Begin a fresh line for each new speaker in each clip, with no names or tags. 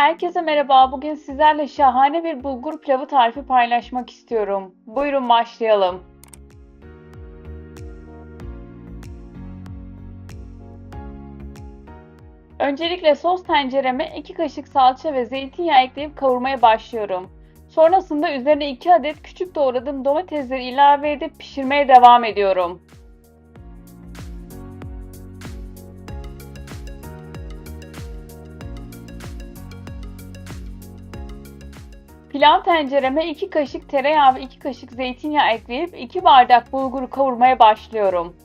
Herkese merhaba. Bugün sizlerle şahane bir bulgur pilavı tarifi paylaşmak istiyorum. Buyurun başlayalım. Öncelikle sos tencereme 2 kaşık salça ve zeytinyağı ekleyip kavurmaya başlıyorum. Sonrasında üzerine 2 adet küçük doğradığım domatesleri ilave edip pişirmeye devam ediyorum. Pilav tencereme 2 kaşık tereyağı ve 2 kaşık zeytinyağı ekleyip 2 bardak bulguru kavurmaya başlıyorum.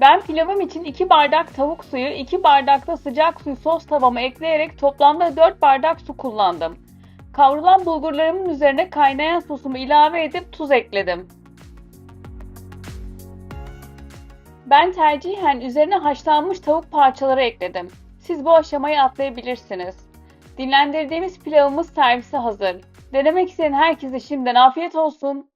Ben pilavım için 2 bardak tavuk suyu, 2 bardak da sıcak suyu sos tavama ekleyerek toplamda 4 bardak su kullandım. Kavrulan bulgurlarımın üzerine kaynayan sosumu ilave edip tuz ekledim. Ben tercihen üzerine haşlanmış tavuk parçaları ekledim. Siz bu aşamayı atlayabilirsiniz. Dinlendirdiğimiz pilavımız servise hazır. Denemek isteyen herkese şimdiden afiyet olsun.